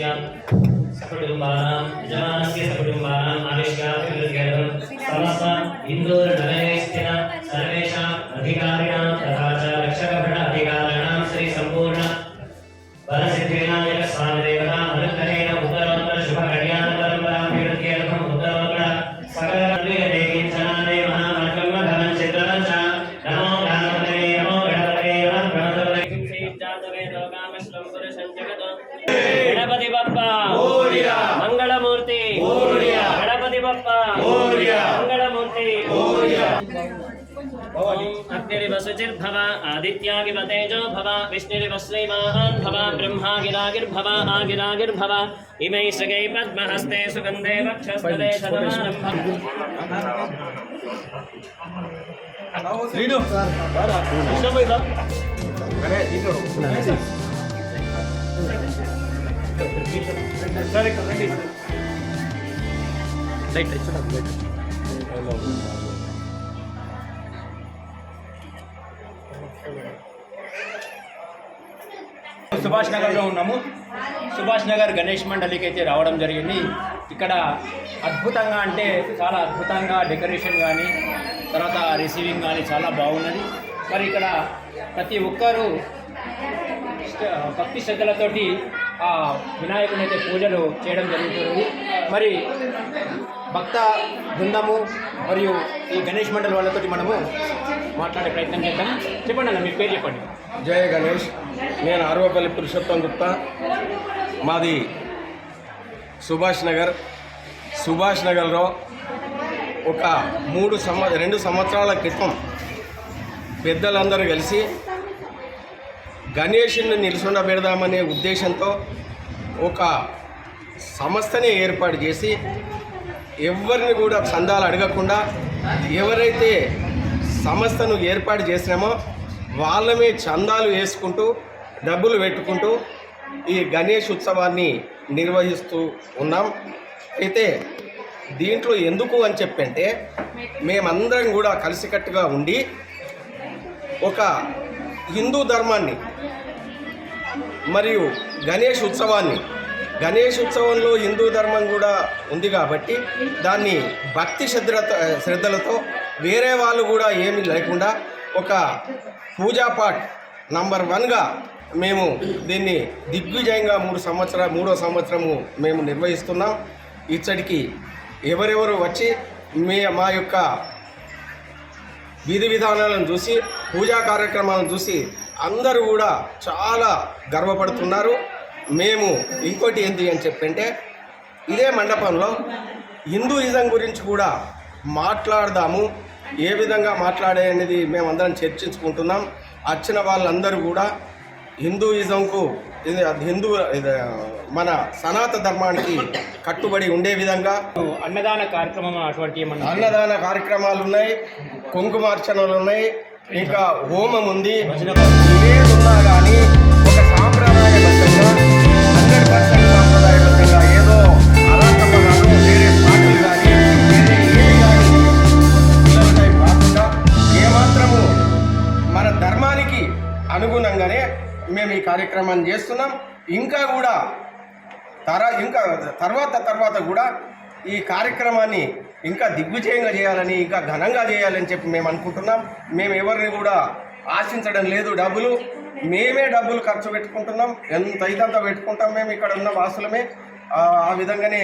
यजमानस्य सकुटुम्बानां यजमानस्य सकुटुम्बानाम् आविष्काराभिवृद्ध्यर्थं समस्त इन्दोरनगरे आगिरागिर्भव इमै सगै पद्महस्ते सुगन्धे वक्षस्थले शतमानम् శ్రీను సుభాష్ నగర్లో ఉన్నాము. సుభాష్ నగర్ గణేష్ మండలికి అయితే రావడం జరిగింది. ఇక్కడ అద్భుతంగా అంటే చాలా అద్భుతంగా డెకరేషన్ కానీ తర్వాత రిసీవింగ్ కానీ చాలా బాగున్నది. మరి ఇక్కడ ప్రతి ఒక్కరూ భక్తి శ్రద్ధలతోటి ఆ వినాయకుని అయితే పూజలు చేయడం జరుగుతుంది. మరి భక్త బృందము మరియు ఈ గణేష్ మండలి వాళ్ళతోటి మనము మాట్లాడే ప్రయత్నం చేద్దాం. చెప్పండి అన్న మీ పేరు చెప్పండి. జయ గణేష్. నేను అరవపల్లి పురుషోత్తం గుప్తా. మాది సుభాష్ నగర్. సుభాష్ నగర్లో ఒక మూడు సంవ రెండు సంవత్సరాల క్రితం పెద్దలందరూ కలిసి గణేషుని నిలుసుండబెడదామనే ఉద్దేశంతో ఒక సంస్థని ఏర్పాటు చేసి ఎవరిని కూడా చందాలు అడగకుండా ఎవరైతే సంస్థను ఏర్పాటు చేసినామో వాళ్ళమే చందాలు వేసుకుంటూ డబ్బులు పెట్టుకుంటూ ఈ గణేష్ ఉత్సవాన్ని నిర్వహిస్తూ ఉన్నాం. అయితే దీంట్లో ఎందుకు అని చెప్పంటే మేమందరం కూడా కలిసికట్టుగా ఉండి ఒక హిందూ ధర్మాన్ని మరియు గణేష్ ఉత్సవాన్ని గణేష్ ఉత్సవంలో హిందూ ధర్మం కూడా ఉంది కాబట్టి దాన్ని భక్తి శ్రద్ధలతో శ్రద్ధలతో వేరే వాళ్ళు కూడా ఏమీ లేకుండా ఒక పూజాపాఠ్ నంబర్ వన్గా మేము దీన్ని దిగ్విజయంగా మూడు సంవత్సర మూడో సంవత్సరము మేము నిర్వహిస్తున్నాం. ఇచ్చడికి ఎవరెవరు వచ్చి మీ మా యొక్క విధి విధానాలను చూసి పూజా కార్యక్రమాలను చూసి అందరూ కూడా చాలా గర్వపడుతున్నారు. మేము ఇంకోటి ఏంటి అని చెప్పంటే ఇదే మండపంలో హిందూయిజం గురించి కూడా మాట్లాడదాము. ఏ విధంగా మాట్లాడే అనేది మేమందరం చర్చించుకుంటున్నాం. వచ్చిన వాళ్ళందరూ కూడా హిందూయిజంకు ఇది హిందూ మన సనాతన ధర్మానికి కట్టుబడి ఉండే విధంగా అన్నదాన కార్యక్రమం అటువంటి అన్నదాన కార్యక్రమాలు ఉన్నాయి కుంకుమార్చనలు ఉన్నాయి ఇంకా హోమం ఉంది. ఉన్నా కానీ అనుగుణంగానే మేము ఈ కార్యక్రమాన్ని చేస్తున్నాం. ఇంకా కూడా తర ఇంకా తర్వాత తర్వాత కూడా ఈ కార్యక్రమాన్ని ఇంకా దిగ్విజయంగా చేయాలని ఇంకా ఘనంగా చేయాలని చెప్పి మేము అనుకుంటున్నాం. మేము ఎవరిని కూడా ఆశించడం లేదు డబ్బులు. మేమే డబ్బులు ఖర్చు పెట్టుకుంటున్నాం. ఎంత అయితే అంత పెట్టుకుంటాం మేము ఇక్కడ ఉన్న వాసులమే. ఆ విధంగానే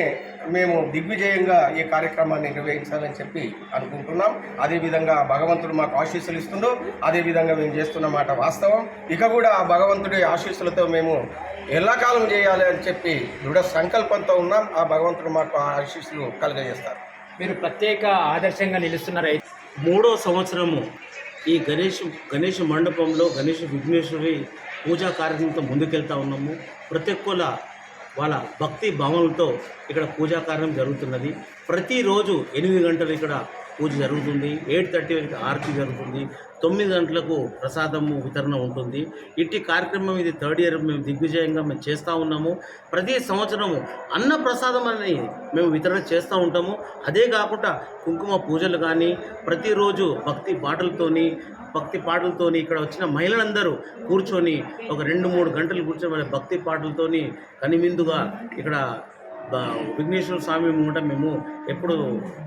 మేము దిగ్విజయంగా ఈ కార్యక్రమాన్ని నిర్వహించాలని చెప్పి అనుకుంటున్నాం. అదేవిధంగా భగవంతుడు మాకు ఆశీస్సులు ఇస్తుండో. అదేవిధంగా మేము చేస్తున్న మాట వాస్తవం. ఇక కూడా ఆ భగవంతుడి ఆశీస్సులతో మేము ఎల్లకాలం చేయాలి అని చెప్పి దృఢ సంకల్పంతో ఉన్నాం. ఆ భగవంతుడు మాకు ఆ ఆశీస్సులు కలుగజేస్తారు. మీరు ప్రత్యేక ఆదర్శంగా నిలుస్తున్నారు. అయితే మూడో సంవత్సరము ఈ గణేష్ గణేష్ మండపంలో గణేష్ విఘ్నేశ్వరి పూజా కార్యక్రమంతో ముందుకెళ్తా ఉన్నాము. ప్రతి ఒక్కళ్ళ వాళ్ళ భక్తి భావనలతో ఇక్కడ పూజా కార్యం జరుగుతున్నది. ప్రతిరోజు ఎనిమిది గంటలు ఇక్కడ పూజ జరుగుతుంది. ఎయిట్ థర్టీ వరకు ఆరతి జరుగుతుంది. తొమ్మిది గంటలకు ప్రసాదము వితరణ ఉంటుంది. ఇట్టి కార్యక్రమం ఇది థర్డ్ ఇయర్ మేము దిగ్విజయంగా మేము చేస్తూ ఉన్నాము. ప్రతి సంవత్సరము అన్న ప్రసాదం అని మేము వితరణ చేస్తూ ఉంటాము. అదే కాకుండా కుంకుమ పూజలు కానీ ప్రతిరోజు భక్తి పాటలతోని భక్తి పాటలతోని ఇక్కడ వచ్చిన మహిళలందరూ కూర్చొని ఒక రెండు మూడు గంటలు కూర్చొని వాళ్ళ భక్తి పాటలతోని కనిమిందుగా ఇక్కడ విఘ్నేశ్వర స్వామి ముంగట మేము ఎప్పుడు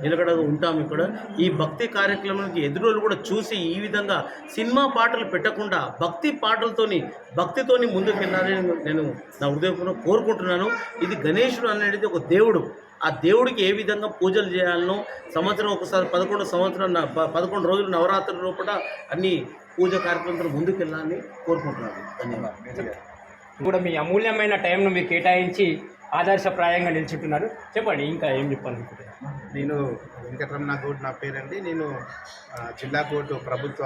నిలకడ ఉంటాము ఇక్కడ. ఈ భక్తి కార్యక్రమానికి ఎదురోళ్ళు కూడా చూసి ఈ విధంగా సినిమా పాటలు పెట్టకుండా భక్తి పాటలతోని భక్తితోని ముందుకు వెళ్ళాలని నేను నా హృదయపూర్వకంగా కోరుకుంటున్నాను. ఇది గణేశుడు అనేది ఒక దేవుడు. ఆ దేవుడికి ఏ విధంగా పూజలు చేయాలనో సంవత్సరం ఒకసారి పదకొండు సంవత్సరం పదకొండు రోజులు నవరాత్రుల లోపల అన్ని పూజ కార్యక్రమాలతో ముందుకు వెళ్ళాలని కోరుకుంటున్నాను. ధన్యవాదాలు. కూడా మీ అమూల్యమైన టైంను మీరు కేటాయించి ఆదర్శప్రాయంగా నిల్చుంటున్నారు. చెప్పండి ఇంకా ఏం చెప్పాలనుకుంటున్నారు? నేను వెంకటరమణ గౌడ్ నా పేరండి. నేను జిల్లా కోర్టు ప్రభుత్వ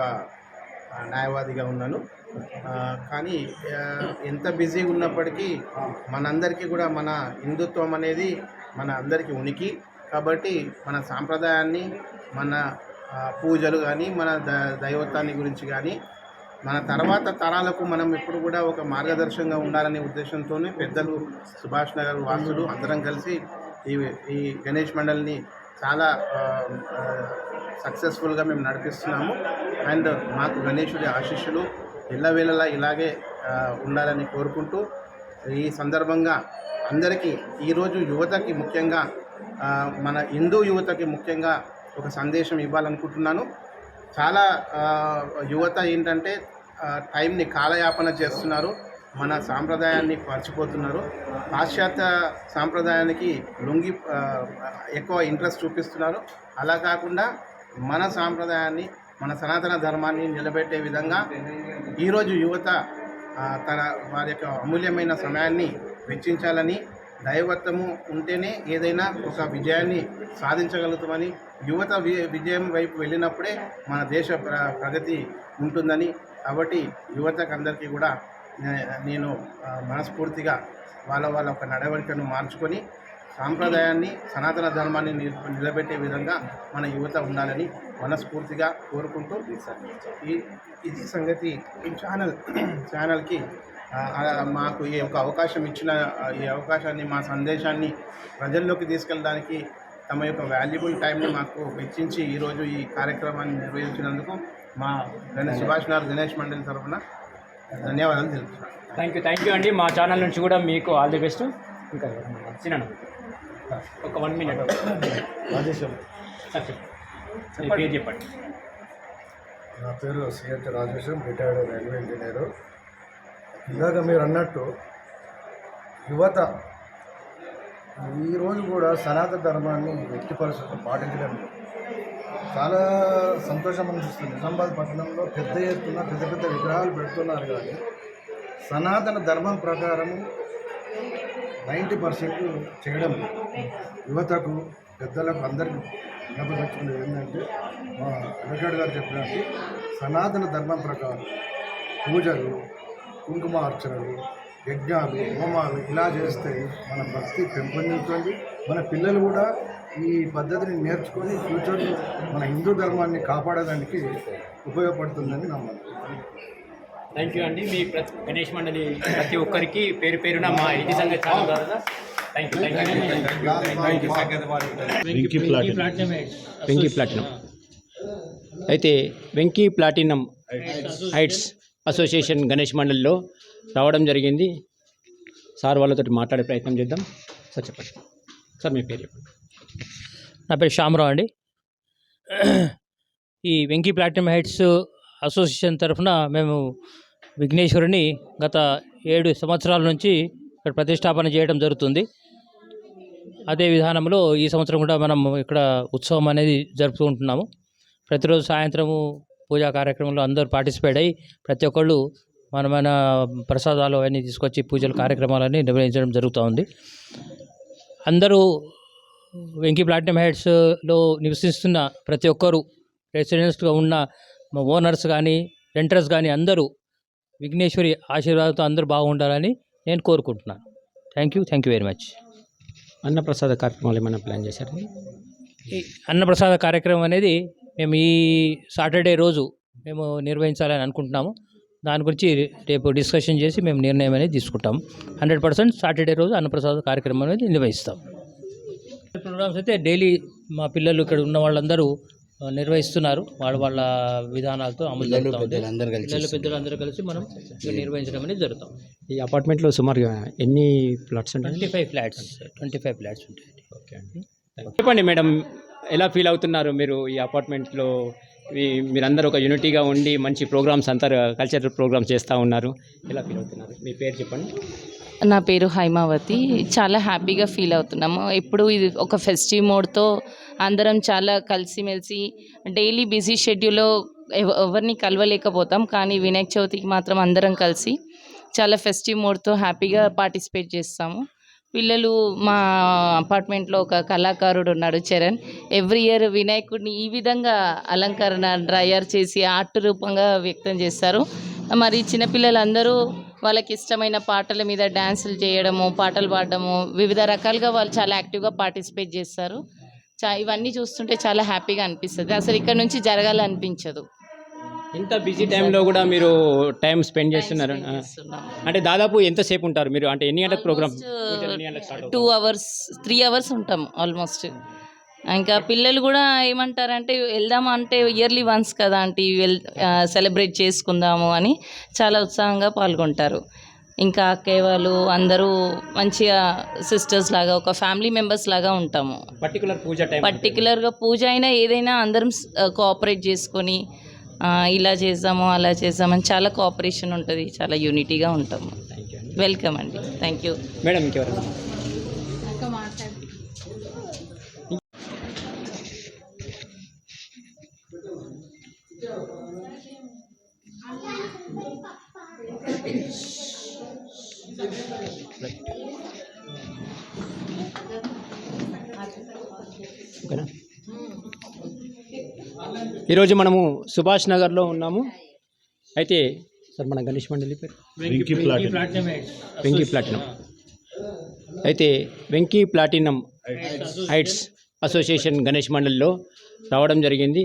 న్యాయవాదిగా ఉన్నాను. కానీ ఎంత బిజీగా ఉన్నప్పటికీ మనందరికీ కూడా మన హిందుత్వం అనేది మన అందరికీ ఉనికి. కాబట్టి మన సాంప్రదాయాన్ని మన పూజలు కానీ మన ద దైవత్వాన్ని గురించి కానీ మన తర్వాత తరాలకు మనం ఎప్పుడు కూడా ఒక మార్గదర్శకంగా ఉండాలనే ఉద్దేశంతోనే పెద్దలు సుభాష్ నగర్ వాసులు అందరం కలిసి ఈ ఈ గణేష్ మండలిని చాలా సక్సెస్ఫుల్గా మేము నడిపిస్తున్నాము. అండ్ మాకు గణేశుడి ఆశీస్సులు ఎల్లవేళలా ఇలాగే ఉండాలని కోరుకుంటూ ఈ సందర్భంగా అందరికీ ఈరోజు యువతకి ముఖ్యంగా మన హిందూ యువతకి ముఖ్యంగా ఒక సందేశం ఇవ్వాలనుకుంటున్నాను. చాలా యువత ఏంటంటే టైంని కాలయాపన చేస్తున్నారు మన సాంప్రదాయాన్ని మర్చిపోతున్నారు. పాశ్చాత్య సాంప్రదాయానికి లొంగి ఎక్కువ ఇంట్రెస్ట్ చూపిస్తున్నారు. అలా కాకుండా మన సాంప్రదాయాన్ని మన సనాతన ధర్మాన్ని నిలబెట్టే విధంగా ఈరోజు యువత తన వారి యొక్క అమూల్యమైన సమయాన్ని వెచ్చించాలని దైవత్వము ఉంటేనే ఏదైనా ఒక విజయాన్ని సాధించగలుగుతామని యువత వి- విజయం వైపు వెళ్ళినప్పుడే మన దేశ ప్ర ప్రగతి ఉంటుందని కాబట్టి యువతకు అందరికీ కూడా నేను మనస్ఫూర్తిగా వాళ్ళ వాళ్ళ ఒక నడవడికను మార్చుకొని సాంప్రదాయాన్ని సనాతన ధర్మాన్ని నిలబెట్టే విధంగా మన యువత ఉండాలని మనస్ఫూర్తిగా కోరుకుంటూ ఈ ఇది సంగతి ఈ ఛానల్ ఛానల్కి మాకు ఈ ఒక అవకాశం ఇచ్చిన ఈ అవకాశాన్ని మా సందేశాన్ని ప్రజల్లోకి తీసుకెళ్ళడానికి తమ యొక్క వాల్యుబుల్ టైంని మాకు వెచ్చించి ఈరోజు ఈ కార్యక్రమాన్ని నిర్వహించినందుకు మా గణేష్ సుభాష్ నగర్ గణేష్ మండలి తరఫున ధన్యవాదాలు తెలుపుతున్నాను థ్యాంక్ యూ థ్యాంక్ యూ అండి. మా ఛానల్ నుంచి కూడా మీకు ఆల్ ది బెస్ట్. ఇంకా చిన్న ఒక వన్ మినిట్. రాజేశ్వర్. చెప్పండి. నా పేరు CH Rajesham retired railway engineer. ఇందాక మీరు అన్నట్టు యువత ఈరోజు కూడా సనాతన ధర్మాన్ని వ్యక్తిపరచడం పాటించడం చాలా సంతోషం అనిపిస్తుంది. నిజామాబాద్ పట్టణంలో పెద్ద ఎత్తున పెద్ద పెద్ద విగ్రహాలు పెడుతున్నారు కానీ సనాతన ధర్మం ప్రకారము నైంటీ పర్సెంట్ చేయడం యువతకు పెద్దలకు అందరికీ జ్ఞాపకం ఏంటంటే మా వెంకట్ గారు చెప్పినట్టు సనాతన ధర్మం ప్రకారం పూజలు కుంకుమార్చనలు యజ్ఞాలు హోమాలు ఇలా చేస్తే మన భక్తి పెంపొందుతుంది. మన పిల్లలు కూడా ఈ పద్ధతిని నేర్చుకొని ఫ్యూచర్లో మన హిందూ ధర్మాన్ని కాపాడడానికి ఉపయోగపడుతుందని నమ్మకం థ్యాంక్ యూ అండి. మీ ప్రతి గణేష్ మండలి ప్రతి ఒక్కరికి పేరు పేరున మా ఇది సంగతి ఛానల్ ద్వారా వెంకీ ప్లాటినం అయితే Venky platinum heights association Ganesh మండలిలో రావడం జరిగింది. సార్ వాళ్ళతో మాట్లాడే ప్రయత్నం చేద్దాం. సార్ చెప్పండి. సార్ మీ పేరు చెప్పండి. నా పేరు శ్యామరావు అండి. ఈ వెంకీ ప్లాటినం హైట్స్ అసోసియేషన్ తరఫున మేము విఘ్నేశ్వరుని గత ఏడు సంవత్సరాల నుంచి ఇక్కడ ప్రతిష్టాపన చేయడం జరుగుతుంది. అదే విధానంలో ఈ సంవత్సరం కూడా మనం ఇక్కడ ఉత్సవం అనేది జరుపుకుంటున్నాము ప్రతిరోజు సాయంత్రము పూజా కార్యక్రమంలో అందరూ పార్టిసిపేట్ అయ్యి ప్రతి ఒక్కళ్ళు మన మన ప్రసాదాలు అవన్నీ తీసుకొచ్చి పూజల కార్యక్రమాలన్నీ నిర్వహించడం జరుగుతూ ఉంది. అందరూ వెంకీ ప్లాటినం హైట్స్లో నివసిస్తున్న ప్రతి ఒక్కరు రెసిడెంట్స్గా ఉన్న ఓనర్స్ కానీ రెంటర్స్ కానీ అందరూ విఘ్నేశ్వరి ఆశీర్వాదంతో అందరూ బాగుండాలని నేను కోరుకుంటున్నాను. Thank you thank you very much అన్నప్రసాద కార్యక్రమాలు ఏమైనా ప్లాన్ చేశారు? అన్నప్రసాద కార్యక్రమం అనేది మేము ఈ సాటర్డే రోజు మేము నిర్వహించాలని అనుకుంటున్నాము. దాని గురించి రేపు డిస్కషన్ చేసి మేము నిర్ణయం అనేది తీసుకుంటాం హండ్రెడ్ పర్సెంట్ సాటర్డే రోజు అన్నప్రసాద కార్యక్రమం అనేది నిర్వహిస్తాం ప్రోగ్రామ్స్ అయితే డైలీ మా పిల్లలు ఇక్కడ ఉన్న వాళ్ళందరూ నిర్వహిస్తున్నారు. వాళ్ళ వాళ్ళ విధానాలతో అమలు. పిల్లలు పెద్దలు అందరూ కలిసి మనం ఇక్కడ నిర్వహించడం అనేది జరుగుతాం. ఈ అపార్ట్మెంట్లో సుమారుగా ఎన్ని ప్లాట్స్ ఉంటాయి? Twenty five flats twenty five flats ఉంటాయి. ఓకే అండి. చెప్పండి మేడం ఎలా ఫీల్ అవుతున్నారు మీరు ఈ అపార్ట్మెంట్లో? మీరందరూ ఒక యూనిటీగా ఉండి మంచి ప్రోగ్రామ్స్ అంతా కల్చరల్ ప్రోగ్రామ్స్ చేస్తూ ఉన్నారు. ఎలా ఫీల్ అవుతున్నారు? మీ పేరు చెప్పండి. నా పేరు హైమావతి. చాలా హ్యాపీగా ఫీల్ అవుతున్నాము. ఎప్పుడు ఇది ఒక ఫెస్టివ్ మోడ్తో అందరం చాలా కలిసిమెలిసి డైలీ బిజీ షెడ్యూల్లో ఎవరిని కలవలేకపోతాం. కానీ వినాయక చవితికి మాత్రం అందరం కలిసి చాలా ఫెస్టివ్ మోడ్తో హ్యాపీగా పార్టిసిపేట్ చేస్తాము. పిల్లలు మా అపార్ట్మెంట్లో ఒక కళాకారుడు ఉన్నాడు చరణ్. ఎవ్రీ ఇయర్ వినాయకుడిని ఈ విధంగా అలంకరణ డ్రయర్ చేసి ఆర్ట్ రూపంగా వ్యక్తం చేస్తారు. మరి చిన్నపిల్లలందరూ వాళ్ళకి ఇష్టమైన పాటల మీద డ్యాన్సులు చేయడము పాటలు పాడడము వివిధ రకాలుగా వాళ్ళు చాలా యాక్టివ్గా పార్టిసిపేట్ చేస్తారు. చా ఇవన్నీ చూస్తుంటే చాలా హ్యాపీగా అనిపిస్తుంది. అసలు ఇక్కడ నుంచి జరగాలనిపించదు. ఇంత బిజీ టైంలో కూడా మీరు టైం స్పెండ్ చేస్తున్నారు. అంటే దాదాపు ఎంతసేపు ఉంటారు మీరు? అంటే ఎన్ని గంటలకు programme two hours three hours ఉంటాం ఆల్మోస్ట్ ఇంకా పిల్లలు కూడా ఏమంటారంటే వెళ్దాం అంటే ఇయర్లీ వన్స్ కదా అంటే వెల్ సెలబ్రేట్ చేసుకుందాము అని చాలా ఉత్సాహంగా పాల్గొంటారు. ఇంకా అక్కయ్య వాళ్ళు అందరూ మంచిగా సిస్టర్స్ లాగా ఒక ఫ్యామిలీ మెంబర్స్ లాగా ఉంటాము. పర్టికులర్ పూజ టైం పర్టికులర్గా పూజ అయినా ఏదైనా అందరం కోఆపరేట్ చేసుకొని ఇలా చేద్దాము అలా చేద్దామని చాలా కోఆపరేషన్ ఉంటుంది. చాలా యూనిటీగా ఉంటాము వెల్కమ్ అండి థ్యాంక్ యూ మేడం ఇంకెవరు ఓకేనా ఈరోజు మనము సుభాష్ నగర్లో ఉన్నాము. అయితే సార్ మన గణేష్ మండలి పేరు? వెంకీ ప్లాటినం. అయితే Venky platinum heights association Ganesh మండలిలో రావడం జరిగింది.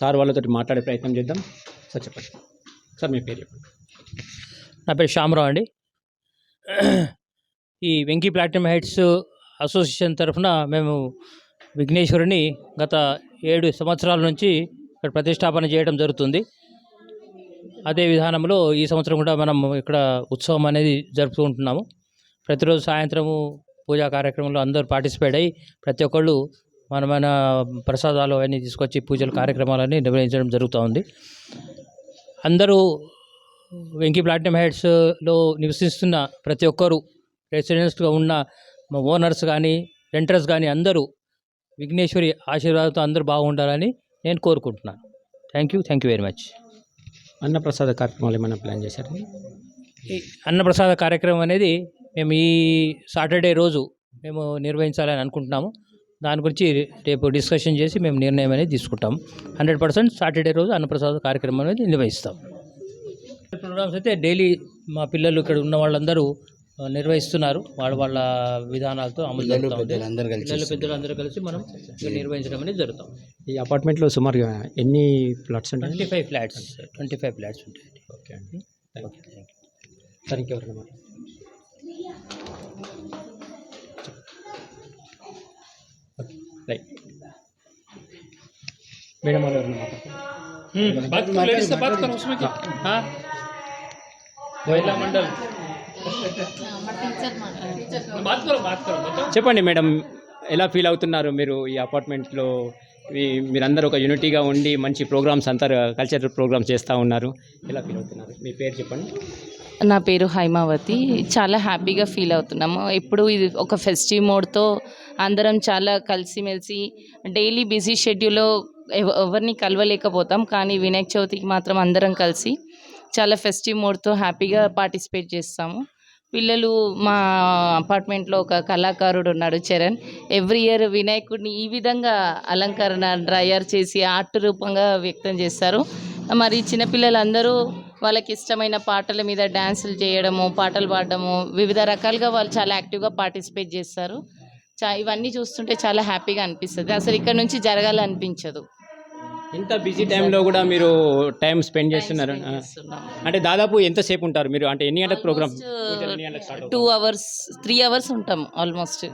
సార్ వాళ్ళతో మాట్లాడే ప్రయత్నం చేద్దాం. సార్ చెప్పండి. సార్ మీ పేరు చెప్పండి. నా పేరు శ్యామరావు అండి. ఈ వెంకీ ప్లాటినం హైట్స్ అసోసియేషన్ తరఫున మేము విఘ్నేశ్వరుని గత ఏడు సంవత్సరాల నుంచి ఇక్కడ ప్రతిష్టాపన చేయడం జరుగుతుంది. అదే విధానంలో ఈ సంవత్సరం కూడా మనం ఇక్కడ ఉత్సవం అనేది జరుపుతూ ఉంటున్నాము. ప్రతిరోజు సాయంత్రము పూజా కార్యక్రమంలో అందరూ పార్టిసిపేట్ అయ్యి ప్రతి ఒక్కళ్ళు మన మన ప్రసాదాలు అవన్నీ తీసుకొచ్చి పూజల కార్యక్రమాలన్నీ నిర్వహించడం జరుగుతూ ఉంది. అందరూ వెంకీ ప్లాటినం హైట్స్లో నివసిస్తున్న ప్రతి ఒక్కరూ రెసిడెంట్స్గా ఉన్న ఓనర్స్ కానీ రెంటర్స్ కానీ అందరూ విఘ్నేశ్వరి ఆశీర్వాదంతో అందరూ బాగుండాలని నేను కోరుకుంటున్నాను. Thank you thank you very much అన్నప్రసాద కార్యక్రమాలు ఏమైనా ప్లాన్ చేశారు? ఈ అన్నప్రసాద కార్యక్రమం అనేది మేము ఈ సాటర్డే రోజు మేము నిర్వహించాలని అనుకుంటున్నాము. దాని గురించి రేపు డిస్కషన్ చేసి మేము నిర్ణయం అనేది తీసుకుంటాం. హండ్రెడ్ పర్సెంట్ సాటర్డే రోజు అన్నప్రసాద కార్యక్రమం అనేది నిర్వహిస్తాం. ప్రోగ్రామ్స్ అయితే డైలీ మా పిల్లలు ఇక్కడ ఉన్న వాళ్ళందరూ నిర్వహిస్తున్నారు వాళ్ళ వాళ్ళ విధానాలతో అమలు జరుగుతూ ఉంది. పిల్లలు పెద్దలు అందరూ కలిసి మనం ఇక్కడ నిర్వహించడం అనేది జరుగుతాం ఈ అపార్ట్మెంట్లో సుమారుగా ఎన్ని ప్లాట్స్ ఉంటాయి twenty five flats twenty five flats ఉంటాయి ఓకే అండి థ్యాంక్ యూ సార్ ఇంకెవరైనా మాట్లాడండి. ఓకే, రైట్ మేడం వాళ్ళు ఎవరైనా మాట్లాడతారా? बात करो लेडीज से बात करो उसमें क्या हाँ महिला मंडल చెప్పండి మేడం ఎలా ఫీల్ అవుతున్నారు మీరు ఈ అపార్ట్మెంట్లో? మీరందరూ ఒక యూనిటీగా ఉండి మంచి ప్రోగ్రామ్స్ అంతా కల్చరల్ ప్రోగ్రామ్స్ చేస్తూ ఉన్నారు. ఎలా ఫీల్ అవుతున్నారు? మీ పేరు చెప్పండి. నా పేరు హైమావతి. చాలా హ్యాపీగా ఫీల్ అవుతున్నాము ఎప్పుడు ఇది ఒక ఫెస్టివ్ మోడ్తో అందరం చాలా కలిసిమెలిసి డైలీ బిజీ షెడ్యూల్లో ఎవరిని కలవలేకపోతాం కానీ వినాయక చవితికి మాత్రం అందరం కలిసి చాలా ఫెస్టివ్ మోడ్తో హ్యాపీగా పార్టిసిపేట్ చేస్తాము. పిల్లలు మా అపార్ట్మెంట్లో ఒక కళాకారుడు ఉన్నాడు చరణ్. ఎవ్రీ ఇయర్ వినాయకుడిని ఈ విధంగా అలంకరణ డ్రయర్ చేసి ఆర్ట్ రూపంగా వ్యక్తం చేస్తారు. మరి చిన్నపిల్లలందరూ వాళ్ళకి ఇష్టమైన పాటల మీద డ్యాన్సులు చేయడము పాటలు పాడడము వివిధ రకాలుగా వాళ్ళు చాలా యాక్టివ్గా పార్టిసిపేట్ చేస్తారు. చా ఇవన్నీ చూస్తుంటే చాలా హ్యాపీగా అనిపిస్తుంది. అసలు ఇక్కడ నుంచి జరగాలనిపించదు. ఇంత బిజీ టైంలో కూడా మీరు టైం స్పెండ్ చేస్తున్నారు. అంటే దాదాపు ఎంతసేపు ఉంటారు మీరు? అంటే ఎన్ని గంటలకు programme two hours three hours ఉంటాం ఆల్మోస్ట్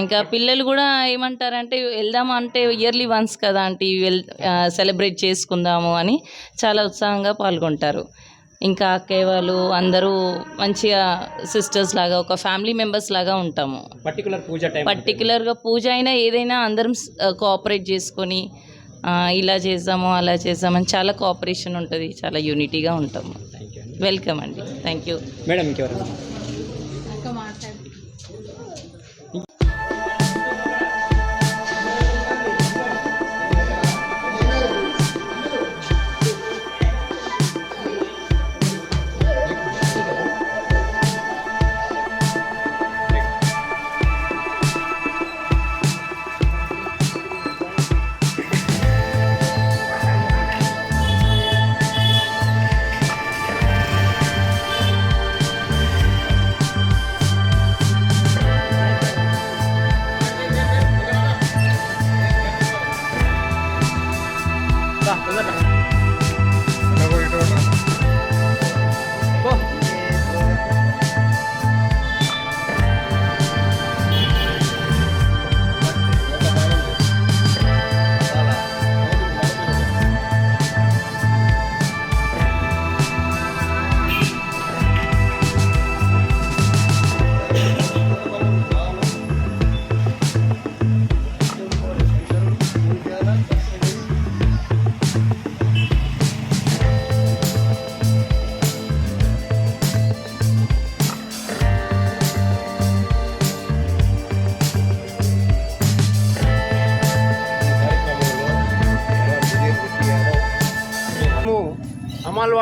ఇంకా పిల్లలు కూడా ఏమంటారంటే వెళ్దాం అంటే ఇయర్లీ వన్స్ కదా అంటే వెల్ సెలబ్రేట్ చేసుకుందాము అని చాలా ఉత్సాహంగా పాల్గొంటారు. ఇంకా అక్కయ్య వాళ్ళు అందరూ మంచిగా సిస్టర్స్ లాగా ఒక ఫ్యామిలీ మెంబర్స్ లాగా ఉంటాము. పర్టికులర్ పూజ టైం పర్టికులర్గా పూజ అయినా ఏదైనా అందరం కోఆపరేట్ చేసుకొని ఇలా చేద్దాము అలా చేద్దామని చాలా కోఆపరేషన్ ఉంటుంది. చాలా యూనిటీగా ఉంటాము. వెల్కమ్ అండి. థ్యాంక్ యూ మేడం ఇంకెవరు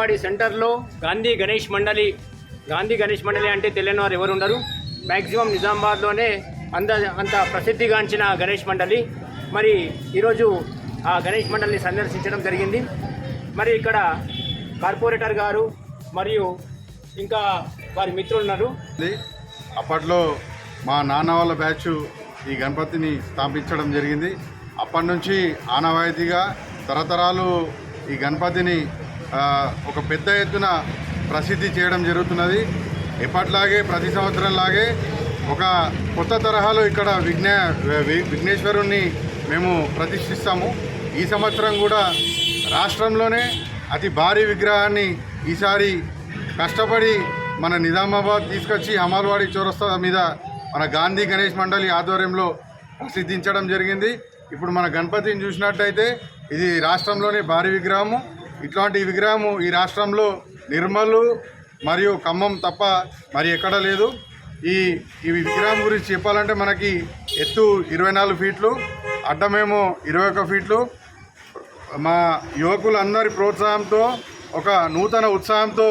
అమల్వాడి సెంటర్లో గాంధీ గణేష్ మండలి గాంధీ గణేష్ మండలి అంటే తెలియని వారు ఎవరు ఉండరు. మ్యాక్సిమం నిజామాబాద్లోనే అంద అంత ప్రసిద్ధిగాంచిన గణేష్ మండలి. మరి ఈరోజు ఆ గణేష్ మండలిని సందర్శించడం జరిగింది. మరి ఇక్కడ కార్పొరేటర్ గారు మరియు ఇంకా వారి మిత్రులు ఉన్నారు. అప్పట్లో మా నాన్న వాళ్ళ బ్యాచ్ ఈ గణపతిని స్థాపించడం జరిగింది. అప్పటి నుంచి ఆనవాయితీగా తరతరాలు ఈ గణపతిని ఒక పెద్ద ఎత్తున ప్రసిద్ధి చేయడం జరుగుతున్నది. ఎప్పట్లాగే ప్రతి సంవత్సరం లాగే ఒక కొత్త తరహాలో ఇక్కడ విఘ్నే విఘ్నేశ్వరుణ్ణి మేము ప్రతిష్ఠిస్తాము. ఈ సంవత్సరం కూడా రాష్ట్రంలోనే అతి భారీ విగ్రహాన్ని ఈసారి కష్టపడి మన నిజామాబాద్ తీసుకొచ్చి అమల్వాడి చౌరస్తా మీద మన గాంధీ గణేష్ మండలి ఆధ్వర్యంలో ప్రసిద్ధించడం జరిగింది. ఇప్పుడు మన గణపతిని చూసినట్టయితే ఇది రాష్ట్రంలోనే భారీ విగ్రహము. ఇట్లాంటి విగ్రహము ఈ రాష్ట్రంలో నిర్మలు మరియు ఖమ్మం తప్ప మరి ఎక్కడ లేదు. ఈ ఈ విగ్రహం గురించి చెప్పాలంటే మనకి ఎత్తు ఇరవై నాలుగు ఫీట్లు అడ్డమేమో ఇరవై ఒక్క ఫీట్లు. మా యువకులందరి ప్రోత్సాహంతో ఒక నూతన ఉత్సాహంతో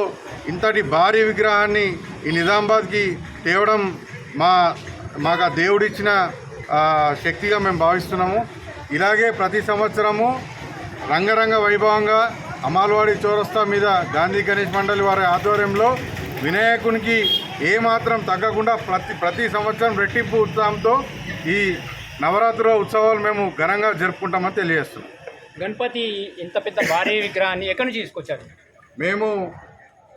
ఇంతటి భారీ విగ్రహాన్ని ఈ నిజామాబాద్కి తేవడం మా మాకు ఆ దేవుడిచ్చిన శక్తిగా మేము భావిస్తున్నాము. ఇలాగే ప్రతి సంవత్సరము రంగరంగ వైభవంగా అమాల్వాడి చౌరస్తా మీద గాంధీ గణేష్ మండలి వారి ఆధ్వర్యంలో వినాయకునికి ఏమాత్రం తగ్గకుండా ప్రతి ప్రతి సంవత్సరం రెట్టింపు ఉత్సాహంతో ఈ నవరాత్రి ఉత్సవాలు మేము ఘనంగా జరుపుకుంటామని తెలియజేస్తున్నాం. గణపతి ఇంత పెద్ద భారీ విగ్రహాన్ని ఎక్కడి నుంచి తీసుకొచ్చారు? మేము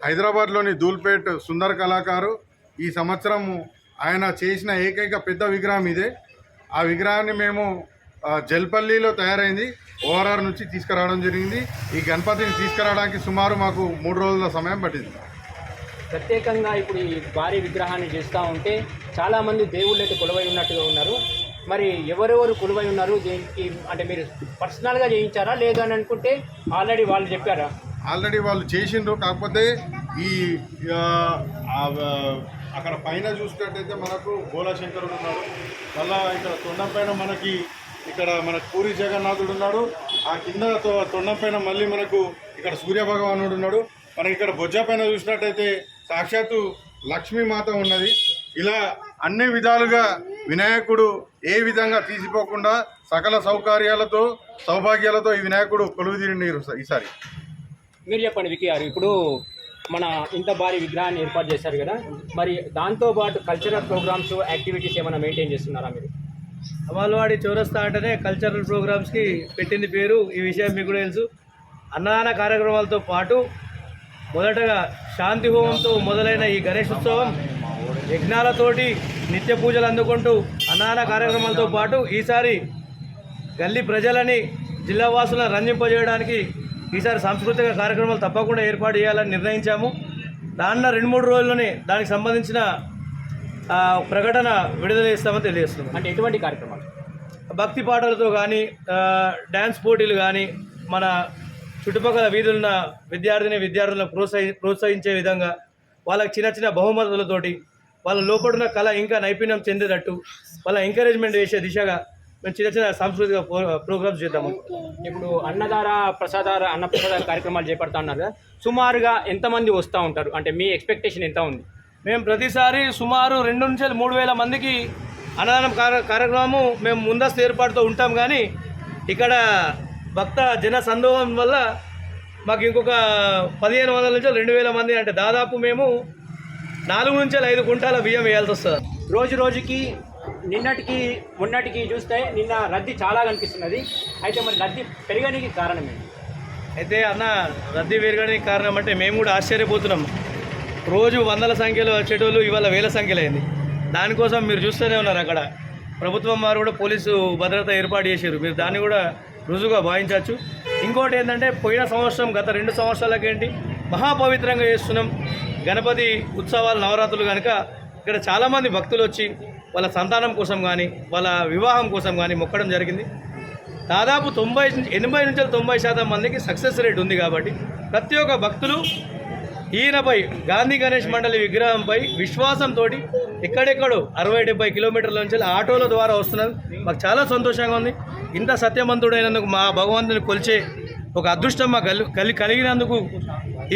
హైదరాబాద్లోని ధూల్పేట్ సుందర్ కళాకారు. ఈ సంవత్సరం ఆయన చేసిన ఏకైక పెద్ద విగ్రహం ఇదే. ఆ విగ్రహాన్ని మేము జల్పల్లిలో తయారైంది. ఓఆర్ఆర్ నుంచి తీసుకురావడం జరిగింది. ఈ గణపతిని తీసుకురావడానికి సుమారు మాకు మూడు రోజుల సమయం పట్టింది. ప్రత్యేకంగా ఇప్పుడు ఈ భారీ విగ్రహాన్ని చేస్తూ ఉంటే చాలామంది దేవుళ్ళు అయితే కొలువై ఉన్నట్టుగా ఉన్నారు. మరి ఎవరెవరు కొలువై ఉన్నారు? దీనికి అంటే మీరు పర్సనల్గా చేయించారా? లేదు అని అనుకుంటే ఆల్రెడీ వాళ్ళు చెప్పారా? ఆల్రెడీ వాళ్ళు చేసిండ్రు. కాకపోతే ఈ అక్కడ పైన చూసినట్టయితే మనకు గోళశంకరుడు ఉన్నాడు. మళ్ళా ఇక్కడ తొండం పైన మనకి ఇక్కడ మన పూరి జగన్నాథుడు ఉన్నాడు. ఆ కింద తొండం పైన మళ్ళీ మనకు ఇక్కడ సూర్యభగవానుడు ఉన్నాడు. మనకి ఇక్కడ బొజ్జ పైన చూసినట్టయితే సాక్షాత్తు లక్ష్మీమాత ఉన్నది. ఇలా అన్ని విధాలుగా వినాయకుడు ఏ విధంగా తీసిపోకుండా సకల సౌకర్యాలతో సౌభాగ్యాలతో ఈ వినాయకుడు కొలువు తీరిండి ఈసారి. మీరు చెప్పండి వికి గారు ఇప్పుడు మన ఇంత భారీ విగ్రహాన్ని ఏర్పాటు చేశారు కదా మరి దాంతోపాటు కల్చరల్ ప్రోగ్రామ్స్ యాక్టివిటీస్ ఏమైనా మెయింటైన్ చేస్తున్నారా మీరు? అమల్వాడి చౌరస్తా అంటేనే కల్చరల్ ప్రోగ్రామ్స్కి పెట్టింది పేరు. ఈ విషయం మీకు కూడా తెలుసు. అన్నదాన కార్యక్రమాలతో పాటు మొదటగా శాంతి హోమంతో మొదలైన ఈ గణేష్ ఉత్సవం యజ్ఞాలతోటి నిత్య పూజలు అందుకుంటూ అన్నదాన కార్యక్రమాలతో పాటు ఈసారి గల్లీ ప్రజలని జిల్లా వాసులను రంజింపజేయడానికి ఈసారి సాంస్కృతిక కార్యక్రమాలు తప్పకుండా ఏర్పాటు చేయాలని నిర్ణయించాము. దానిలో రెండు మూడు రోజుల్లోనే దానికి సంబంధించిన ప్రకటన విడుదల చేస్తామని తెలియజేస్తున్నాం. అంటే ఎటువంటి కార్యక్రమాలు? భక్తి పాటలతో కానీ డ్యాన్స్ పోటీలు కానీ మన చుట్టుపక్కల వీధులున్న విద్యార్థిని విద్యార్థులను ప్రోత్సహి ప్రోత్సహించే విధంగా వాళ్ళకి చిన్న చిన్న బహుమతులతోటి వాళ్ళ లోపడున్న కళ ఇంకా నైపుణ్యం చెందేటట్టు వాళ్ళ ఎంకరేజ్మెంట్ చేసే దిశగా మేము చిన్న చిన్న సాంస్కృతిక ప్రో- ప్రోగ్రామ్స్ చేద్దాము ఇప్పుడు అన్నదార ప్రసాదార అన్నప్రసాద కార్యక్రమాలు చేపడతా ఉన్నారు సుమారుగా ఎంతమంది వస్తూ ఉంటారు? అంటే మీ ఎక్స్పెక్టేషన్ ఎంత ఉంది? మేము ప్రతిసారి సుమారు రెండు నుంచి మూడు వేల మందికి అన్నదానం కార్య కార్యక్రమము మేము ముందస్తు ఏర్పాటుతో ఉంటాం కానీ ఇక్కడ భక్త జన సందోహం వల్ల మాకు ఇంకొక పదిహేను వందల నుంచి రెండు వేల మంది అంటే దాదాపు మేము నాలుగు నుంచి ఐదు కుంటాల బియ్యం వేయాల్సి వస్తుంది. రోజు రోజుకి నిన్నటికి మొన్నటికి చూస్తే నిన్న రద్దీ చాలా కనిపిస్తున్నది. అయితే మరి రద్దీ పెరగడానికి కారణం ఏంటి? అయితే అన్న రద్దీ పెరగడానికి కారణం అంటే మేము కూడా ఆశ్చర్యపోతున్నాం. రోజు వందల సంఖ్యలో వచ్చేటోళ్ళు ఇవాళ వేల సంఖ్యలో అయింది దానికోసం మీరు చూస్తూనే ఉన్నారు అక్కడ. ప్రభుత్వం వారు కూడా పోలీసు భద్రత ఏర్పాటు చేశారు. మీరు దాన్ని కూడా రుజువుగా భావించవచ్చు. ఇంకోటి ఏంటంటే పోయిన సంవత్సరం గత రెండు సంవత్సరాలకేంటి మహాపవిత్రంగా చేస్తున్నాం. గణపతి ఉత్సవాలు నవరాత్రులు కనుక ఇక్కడ చాలామంది భక్తులు వచ్చి వాళ్ళ సంతానం కోసం కానీ వాళ్ళ వివాహం కోసం కానీ మొక్కడం జరిగింది. దాదాపు తొంభై ఎనభై నుంచి తొంభై శాతం మందికి సక్సెస్ రేట్ ఉంది కాబట్టి ప్రతి ఒక్క భక్తులు ఈయనపై గాంధీ గణేష్ మండలి విగ్రహంపై విశ్వాసంతో ఎక్కడెక్కడో అరవై డెబ్బై కిలోమీటర్ల నుంచి ఆటోల ద్వారా వస్తున్నారు. మాకు చాలా సంతోషంగా ఉంది. ఇంత సత్యవంతుడైనందుకు మా భగవంతుని కొలిచే ఒక అదృష్టం మా కలి కలి కలిగినందుకు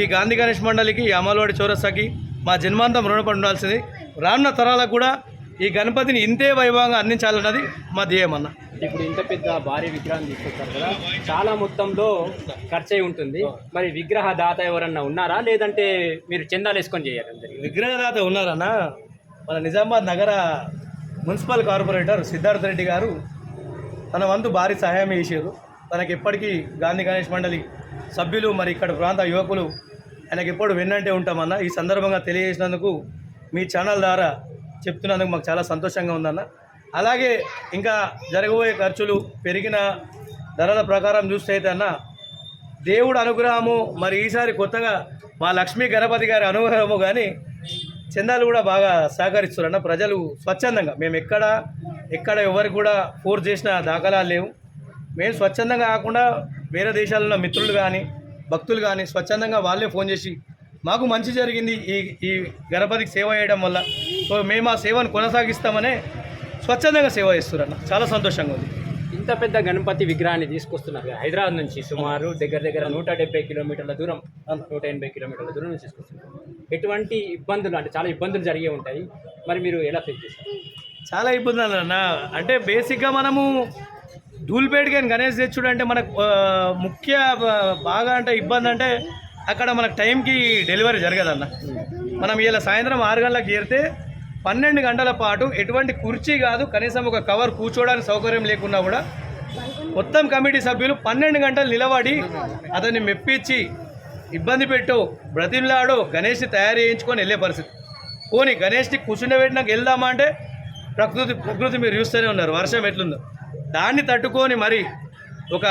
ఈ గాంధీ గణేష్ మండలికి ఈ అమలవాడి చౌరస్తాకి మా జన్మాంతం రుణపడి ఉండాల్సింది. రానున్న తరాలకు కూడా ఈ గణపతిని ఇంతే వైభవంగా అందించాలన్నది మా ధ్యేయం అన్న. ఇప్పుడు ఇంత పెద్ద భారీ విగ్రహం తీసుకొచ్చారు కదా చాలా మొత్తంలో ఖర్చు అయి ఉంటుంది. మరి విగ్రహ దాత ఎవరన్నా ఉన్నారా? లేదంటే మీరు చందాలు వేసుకొని చేయాలి విగ్రహదాత ఉన్నారన్న. మన నిజామాబాద్ నగర మున్సిపల్ కార్పొరేటర్ సిద్ధార్థ రెడ్డి గారు తన వంతు భారీ సహాయం చేశారు. తనకి ఎప్పటికీ గాంధీ గణేష్ మండలి సభ్యులు మరి ఇక్కడ ప్రాంత యువకులు ఆయనకి ఎప్పుడు వెన్నంటే ఉంటామన్న ఈ సందర్భంగా తెలియజేసినందుకు మీ ఛానల్ ద్వారా చెప్తున్నందుకు మాకు చాలా సంతోషంగా ఉందన్న. అలాగే ఇంకా జరగబోయే ఖర్చులు పెరిగిన ధరల ప్రకారం చూస్తే అయితే అన్న దేవుడు అనుగ్రహము మరి ఈసారి కొత్తగా మా లక్ష్మీ గణపతి గారి అనుగ్రహము కానీ చందాలు కూడా బాగా సహకరిస్తున్నారన్న ప్రజలు స్వచ్ఛందంగా మేము ఎక్కడ ఎక్కడ ఎవరు కూడా ఫోర్స్ చేసిన దాఖలాలు లేవు. మేము స్వచ్ఛందంగా కాకుండా వేరే దేశాల్లో ఉన్న మిత్రులు కానీ భక్తులు కానీ స్వచ్ఛందంగా వాళ్ళే ఫోన్ చేసి మాకు మంచి జరిగింది ఈ ఈ గణపతికి సేవ చేయడం వల్ల. సో మేము ఆ సేవను కొనసాగిస్తామనే స్వచ్ఛందంగా సేవ చేస్తున్నారన్న చాలా సంతోషంగా ఉంది. ఇంత పెద్ద గణపతి విగ్రహాన్ని తీసుకొస్తున్నారు హైదరాబాద్ నుంచి సుమారు దగ్గర దగ్గర నూట డెబ్బై కిలోమీటర్ల దూరం నూట ఎనభై కిలోమీటర్ల దూరం నుంచి తీసుకొస్తున్నారు. ఎటువంటి ఇబ్బందులు అంటే చాలా ఇబ్బందులు జరిగే ఉంటాయి. మరి మీరు ఎలా ఫేస్ చేస్తారు చాలా ఇబ్బందులు అన్న. అంటే బేసిక్గా మనము ధూల్పేట కానీ గణేష్ తెచ్చుడు అంటే మనకు ముఖ్య బాగా అంటే ఇబ్బంది అంటే అక్కడ మనకు టైంకి డెలివరీ జరగదన్న. మనం ఇలా సాయంత్రం ఆరు గంటలకు చేరితే పన్నెండు గంటల పాటు ఎటువంటి కుర్చీ కాదు కనీసం ఒక కవర్ కూర్చోవడానికి సౌకర్యం లేకున్నా కూడా మొత్తం కమిటీ సభ్యులు పన్నెండు గంటలు నిలబడి అతన్ని మెప్పించి ఇబ్బంది పెట్టో బ్రతిమలాడో గణేష్ని తయారు చేయించుకొని వెళ్ళే పరిస్థితి. పోనీ గణేష్ని కూర్చుండబెట్టినాక వెళ్దామా అంటే ప్రకృతి ప్రకృతి మీరు చూస్తూనే ఉన్నారు వర్షం ఎట్లుందో. దాన్ని తట్టుకొని మరి ఒక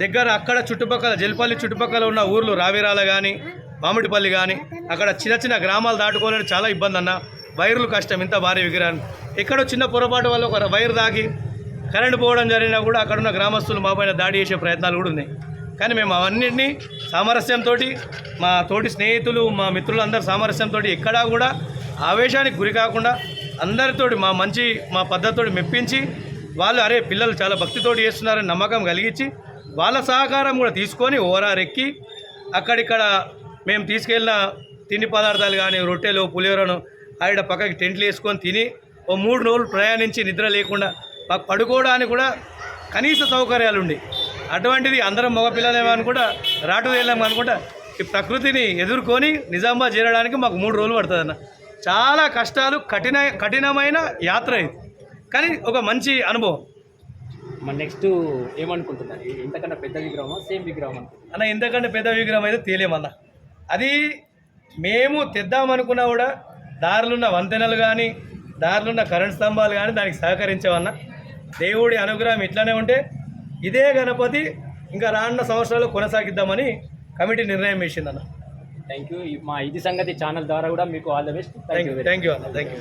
దగ్గర అక్కడ చుట్టుపక్కల జల్పల్లి చుట్టుపక్కల ఉన్న ఊర్లు రావిరాల కానీ మామిడిపల్లి కానీ అక్కడ చిన్న చిన్న గ్రామాలు దాటుకోవాలని చాలా ఇబ్బంది అన్న వైర్లు కష్టం ఇంత భారీ విగ్రహాన్ని ఎక్కడో చిన్న పొరపాటు వల్ల ఒక వైర్ దాగి కరెంటు పోవడం జరిగినా కూడా అక్కడ ఉన్న గ్రామస్తులు మా పైన దాడి చేసే ప్రయత్నాలు కూడా ఉన్నాయి. కానీ మేము అవన్నింటినీ సామరస్యంతో మా తోటి స్నేహితులు మా మిత్రులందరూ సామరస్యంతో ఎక్కడా కూడా ఆవేశానికి గురి కాకుండా అందరితోటి మా మంచి మా పద్ధతితోటి మెప్పించి వాళ్ళు అరే పిల్లలు చాలా భక్తితోటి చేస్తున్నారని నమ్మకం కలిగించి వాళ్ళ సహకారం కూడా తీసుకొని ఓరారెక్కి అక్కడిక్కడ మేము తీసుకెళ్ళిన తిండి పదార్థాలు కానీ రొట్టెలు పులిహోరను ఆవిడ పక్కకి టెంట్లు వేసుకొని తిని ఓ మూడు రోజులు ప్రయాణించి నిద్ర లేకుండా మాకు పడుకోవడానికి కూడా కనీస సౌకర్యాలు ఉండి అటువంటిది అందరం మగపిల్లలేమో అనుకుంటా రాటు వెళ్ళాం అనుకుంటా ఈ ప్రకృతిని ఎదుర్కొని నిజామాబాద్ చేరడానికి మాకు మూడు రోజులు పడుతుంది అన్న చాలా కష్టాలు కఠిన కఠినమైన యాత్ర ఇది. కానీ ఒక మంచి అనుభవం. మన నెక్స్ట్ ఏమనుకుంటున్నారు? ఇంతకన్నా పెద్ద విగ్రహమా సేమ్ విగ్రహం అనుకుంటున్నారు? అన్న ఇంతకంటే పెద్ద విగ్రహం అయితే తేలేమన్న అది మేము తెద్దామనుకున్నా కూడా దారిలున్న వంతెనలు కానీ దారిలున్న కరెంట్ స్తంభాలు కానీ దానికి సహకరించామన్న దేవుడి అనుగ్రహం ఇట్లానే ఉంటే ఇదే గణపతి ఇంకా రానున్న సంవత్సరాలు కొనసాగిద్దామని కమిటీ నిర్ణయం వేసిందన్న థ్యాంక్ యూ మా ఇది సంగతి ఛానల్ ద్వారా కూడా మీకు all the best. Thank you thank you అన్న. Thank you